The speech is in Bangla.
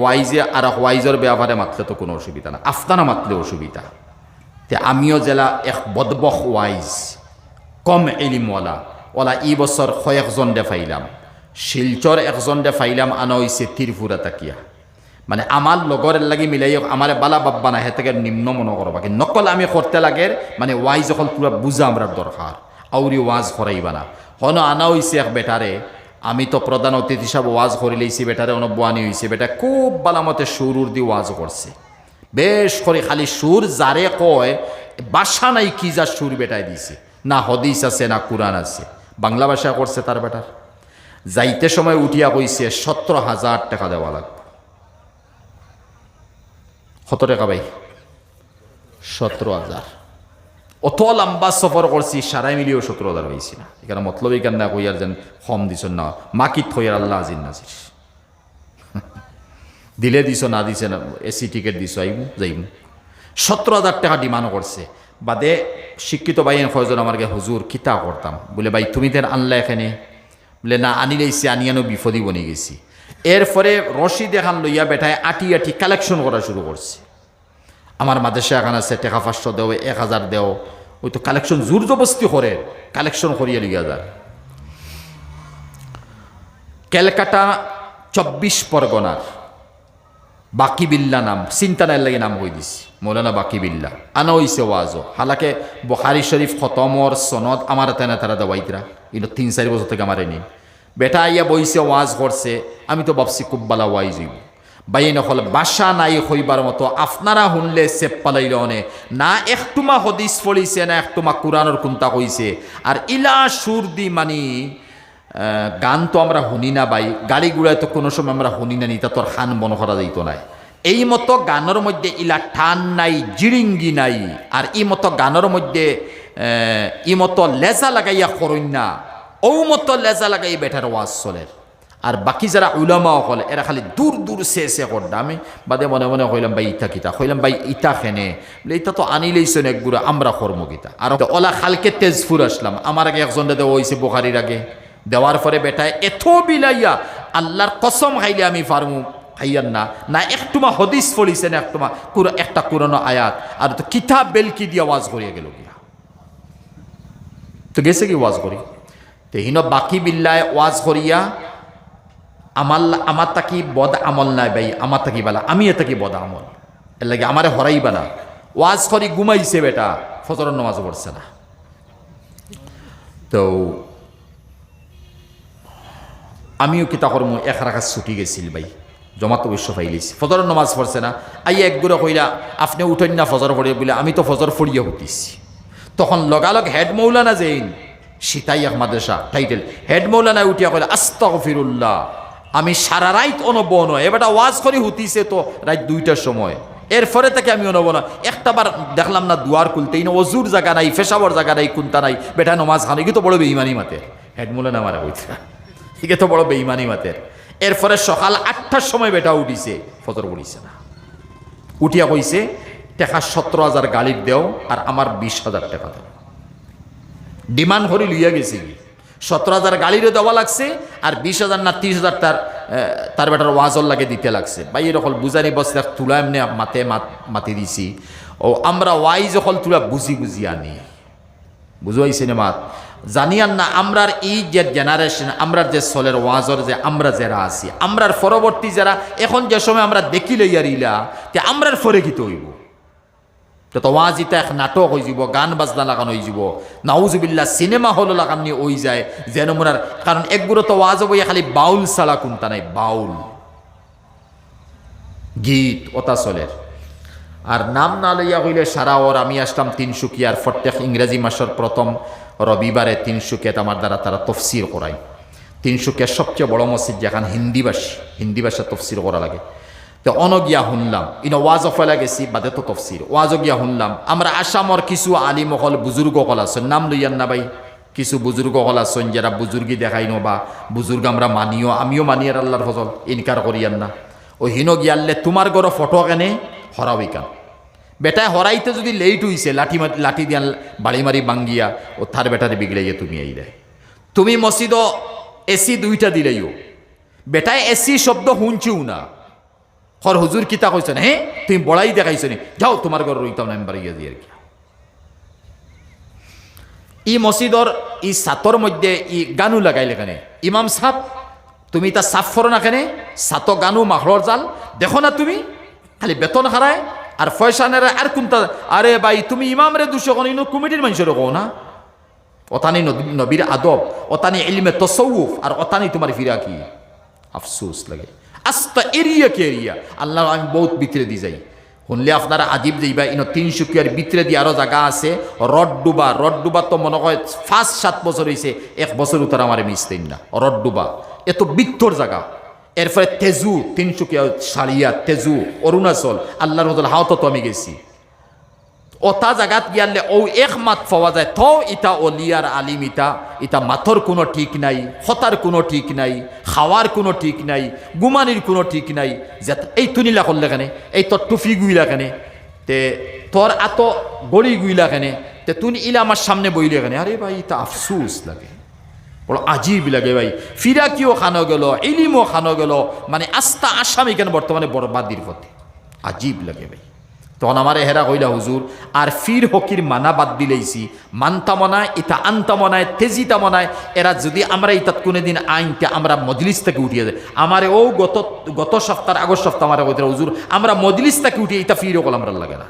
ওয়াইজে আর ওয়াইজের ব্যাপারে মাতলে তো কোনো অসুবিধা না আফতানা মাতলে অসুবিধা। তে আমিও জেলা এক বদবখ ওয়াইজ কম এলিমওয়ালা ওলা ই বছর কয়েকজন দে ফাইলাম। শিলচর একজন দে ফাইলাম আনা হইছে ত্রিপুরা তাকিয়া। মানে আমার লগরের লাগি মিলাই আমার বালা বাব্বা না হেতে নিম্ন মনে করবা কিন্তু নকল আমি করতে লাগে মানে ওয়াইজ যখন পুরা বুঝা আমরা দরকার আউরি ওয়াজ করাইবা না। হন আনা হইছে এক বেটারে আমি তো প্রধান অতিথি হিসাব ওয়াজ করে লইছি, বেটারে অনব্বানি হইছে। বেটা খুব বালামতে সুরুর দি ওয়াজ করছে। বেশ করে খালি সুর, যারে কয়, বাসা নাই কি যা সুর বেটায় দিছে। না হদিস আছে, না কোরআন আছে। বাংলা ভাষা করছে তার বেটার। যাইতে সময় উঠিয়া কইছে সতেরো হাজার টাকা দেওয়া লাগবে। কত টাকা ভাই? সতেরো হাজার। অত লম্বা সফর করছি সারাই মিলিয়েও সতেরো হাজার হয়েছি না এখানে মতলব এই কান্না কইয়ার যেন কম দিছ না মাকিত থইয়ার আল্লাহ আজির নাজির দিলে দিছ, না দিছে, না এসি টিকিট দিছ আইমু যাইমু। সতেরো হাজার টাকা ডিমান্ড করছে বাদে শিক্ষিত ভাই কয়জন আমার হুজুর কিতা করতাম বলে, ভাই, তুমি তেন আনলা এখানে? বলে, না আনি লাইছি আনিয়ানো বিপদই বনে গেছি। এরপরে রশি দেখান লইয়া বেঠায় আটি আটি কালেকশন করা শুরু করছে আমার মাদেশে এখন আছে, টেকা পাঁচশো দেও, এক হাজার দেও। ওই তো কালেকশন জোর জবস্তি করে কালেকশন করিয়ে লিয়া যায়। ক্যালকাটা চব্বিশ পরগনার বাকি বিল্লা নাম চিন্তা নাই লাগে নাম কই দিছি, মৌলানা বাকি বিল্লা আনা হইছে ওয়াজও। হালাকে বখারি শরীফ খতমর সনদ আমার তেনা তারা দেওয়াইতরা কিন্তু তিন চারি বছর থেকে আমার এনে বেটা আইয়া বইছে ওয়াজ করছে আমি তো ভাবছি খুব বালা ওয়াইজ হইব বাইন হল, বাসা নাই হইবার মতো। আপনারা শুনলে চেপ পালাইলে অনে। না একটুমা হদিস পড়িছে, না একটুমা কোরআনের কুন্তা কইছে। আর ইলা সুর দি মানি গান তো আমরা শুনি না বাই গাড়ি গুড়ায় তো কোনো সময় আমরা শুনি না নিতা তোর খান মন করা যাইতো নাই। এই মতো গানের মধ্যে ইলা ঠান নাই, জিরিঙ্গি নাই। আর ই মতো গানের মধ্যে ই মতো লেজা লাগাইয়া করইন না। ও মতো লেজা লাগাই বেটার ওয়াজ চলের আর বাকি যারা উলামা হল, এরা খালি দূর দূর সে সে করডা আমি বাদে মনে মনে কইলাম, ভাই, ইটা কিতা? কইলাম, ভাই, ইটা খেনে। বলে, ইটা তো আনিলেইছেন এক গুড়া, আমরা কর্ম গীতা আর ওলা খালকে তেজপুর আসলাম। আমার আগে একজন দেওয়া হয়েছে বোখারির আগে। দেওয়ার পরে বেটায় এত বিলাইয়া, আল্লাহর কসম খাইলে আমি পারমু। খাইয়ান না না, একটুমা হদিস না, একটুমা একটা পুরনো আয়াত। আর তো কিতাব বেলকি দিয়া ওয়াজ করিয়া গেল গিয়া। তো গেছে কি ওয়াজ করি? তো হিন বাকি বিল্লায় ওয়াজ করিয়া আমার আমার তাকি বদ আমল নাই ভাই? আমার তাকি বালা? আমি এ তাকি বদ আমল? এর লাগে আমারে হরাইবা না ওয়াজ করি ঘুমাইছে বেটা, ফজরের নামাজ পড়ছে না। তো আমিও কিতা করমু? এক রাখা ছুটি গেছিল ভাই। জমাত অবশ্য পাইলিছি ফজরের নামাজ পড়ছে না। আইয়া এক গুড়া কইলা আপনি উঠেন না ফজর পড়িয়ে বলে, আমি তো ফজর ফড়িয়ে উঠিছি। তখন লগালগ হেড মৌলানা যেইন সীতাই মাদ্রাসা টাইটেল হেড মৌলানা উঠিয়া কইলা আস্তাক ফিরুল্লাহ আমি সারা রাইত অনবন এবারটা ওয়াজ করে, হুতিছে তো রাত দুইটার সময়। এরপরে থেকে আমি অনব না একটা বার দেখলাম না, দুয়ার খুলতেই না, অজুর জায়গা নাই, ফেসাবর জায়গা নাই, কুন্তা নাই। বেটা নমাজ খান এগুলো তো বড় বেইমানি মাতে হেড মৌলানা মারা হইছে। তো বড় বেইমানি মাতের। এরপরে সকাল আটটার সময় বেটা উঠিছে, ফজর পড়িছে না। উঠিয়া কইছে, টাকা সতেরো হাজার গাড়ির দেও আর আমার বিশ হাজার টাকা দেও। ডিমান্ড করে লইয়া গেছে কি সতেরো হাজার গাড়িরও দেওয়া লাগছে আর বিশ হাজার না ত্রিশ হাজার তার তার বেটার ওয়াজর লাগে দিতে লাগছে। ভাই এরকম বুঝানি বসে তুলা এমনি মাতে মাত- দিছি। ও, আমরা ওয়াইজ অকল তুলা বুঝি বুঝি আনি। বুঝাইছে না মাত? জানিয়ান না, আমরার এই যে জেনারেশন আমরার যে সলের ওয়াজর যে আমরা যারা আছি, আমরার পরবর্তী যারা, এখন যে সময় আমরা দেখি লইয়ার ইলা তে আমরার ফরে কি হইব। তো তো ওয়াজ ইতা এক নাটক হয়ে যাব, গান বাজনা লাগানো হয়ে যাব। নাউজুবিল্লা সিনেমা হল লাগানি ওই যায় যেন মোনার কারণ একগুলো তো ওয়াজ বইয়া খালি বাউল সালা কোনটা নাই, বাউল। গীত ওটা চলের আর নাম না লইয়া হইলে সারা ওর আমি আসলাম তিনসুকিয়ার প্রত্যেক ইংরেজি মাসের প্রথম রবিবারে তিনসুকিয়াত আমার দ্বারা তারা তফসির করায় তিনসুকিয়ার সবচেয়ে বড় মসজিদ যেখান হিন্দিভাষী হিন্দি ভাষা তফসির করা লাগে। তো অনগিয়া শুনলাম ইন ওয়াজ ফেলা গেছি বাদে তো তফসির ওয়াজ গিয়া শুনলাম আমরা আসামর কিছু আলিম হল বুজুর্গ হল আছেন নাম লইয়ান না ভাই কিছু বুজুর্গ হল আছেন যারা বুজুর্গি দেখাই বা বুজুর্গ আমরা মানিও আমিও মানি আর আল্লাহর ফজল ইনকার করিয়ান না ও হিনো গিয়ালে তোমার গড় ফটো কেনে হরাবই কান বেটায় হরাইতে যদি লেট হইছে লাঠি লাঠি দিয়া বাড়ি মারি বাঙ্গিয়া ও থার বেটারে বিগড়াইয়া তুমি এই দেয় তুমি মসজিদ এসি দুইটা দিলেইও বেটায় এসি শব্দ শুনছিও না হর হুজুর কিতা কইছেন হ্যাঁ তুমি বড়াই দেখাইছ নি। যাও, তোমার ঘর রইতাম না, আমি বাড়ি গিয়ে দিয়ে আর কি ই মসজিদর, ই সাতর মধ্যে ই গানু লাগাইলে কেনে? ইমাম সাহ তুমি তা সাফ করো না কেনে? সাত গানু মাহরর জাল। দেখো না তুমি, খালি বেতন হারায় আর পয়সা নেড়ে আর কোনটা। আরে ভাই, তুমি ইমাম রে দুশো কোন ইনো কমিটির মানুষের কো না। অতানি নবী- নবীর আদব, অতানি ইলমে তসৌফ আর অতানি তোমার ফিরা কি আফসোস লাগে। আস্তা এরিয়া কে এরিয়া? আল্লাহ আমি বহুত ভিতরে দিয়ে যাই। শুনলে আপনারা আজীব যাইবা ইনো তিনশুকিয়ার ভিতরে দিয়ে আরও জায়গা আছে। রডডুবা রডডুবা তো মনে হয় ফার্স্ট সাত বছর হয়েছে এক বছর উত্তর আমার মিসতেন না। রডডুবা, এত বিত্তর জায়গা এরপরে তেজু তিনশুকিয়া সারিয়া তেজু, অরুণাচল, আল্লাহর হাওতো তো আমি গেছি। ওটা জাগাত গিয়ালে ও এক মাত পাওয়া যায়। তো ইটা অলিয়ার আলিম ইটা ইটা মাথর কোনো ঠিক নাই হতার কোনো ঠিক নাই, খাওয়ার কোনো ঠিক নাই, গুমানির কোনো ঠিক নাই। যে এই তুনিলা করলে কেনে? এই তোর টুফি গুইলা কেনে? তে তোর এত গড়ি গুইলা কেনে? তে তুই ইলা আমার সামনে বইলে কেনে? আরে ভাই ইটা আফসুস লাগে। বড় আজীব লাগে ভাই। ফিরাকিও খানো গেল, ইলিমও খানো গেল। মানে আস্তা আসামি কেন বর্তমানে বরবাদির পথে? আজীব লাগে ভাই। তখন আমার হেরা কইলা হুজুর আর ফির হকির মানা বাদ দিলেইছি মানতা মনায় ইতা আনতা মনায় তেজিতা মনায় এরা যদি আমরা ইতাত কোনোদিন আইনতে আমরা মজলিস থেকে উঠিয়ে দেয় আমার ও গত গত সপ্তাহ আগস্ট সপ্তাহ আমার কইতে হুজুর আমরা মজলিস থেকে উঠিয়ে ইতা ফির হকল আমরা লাগে না।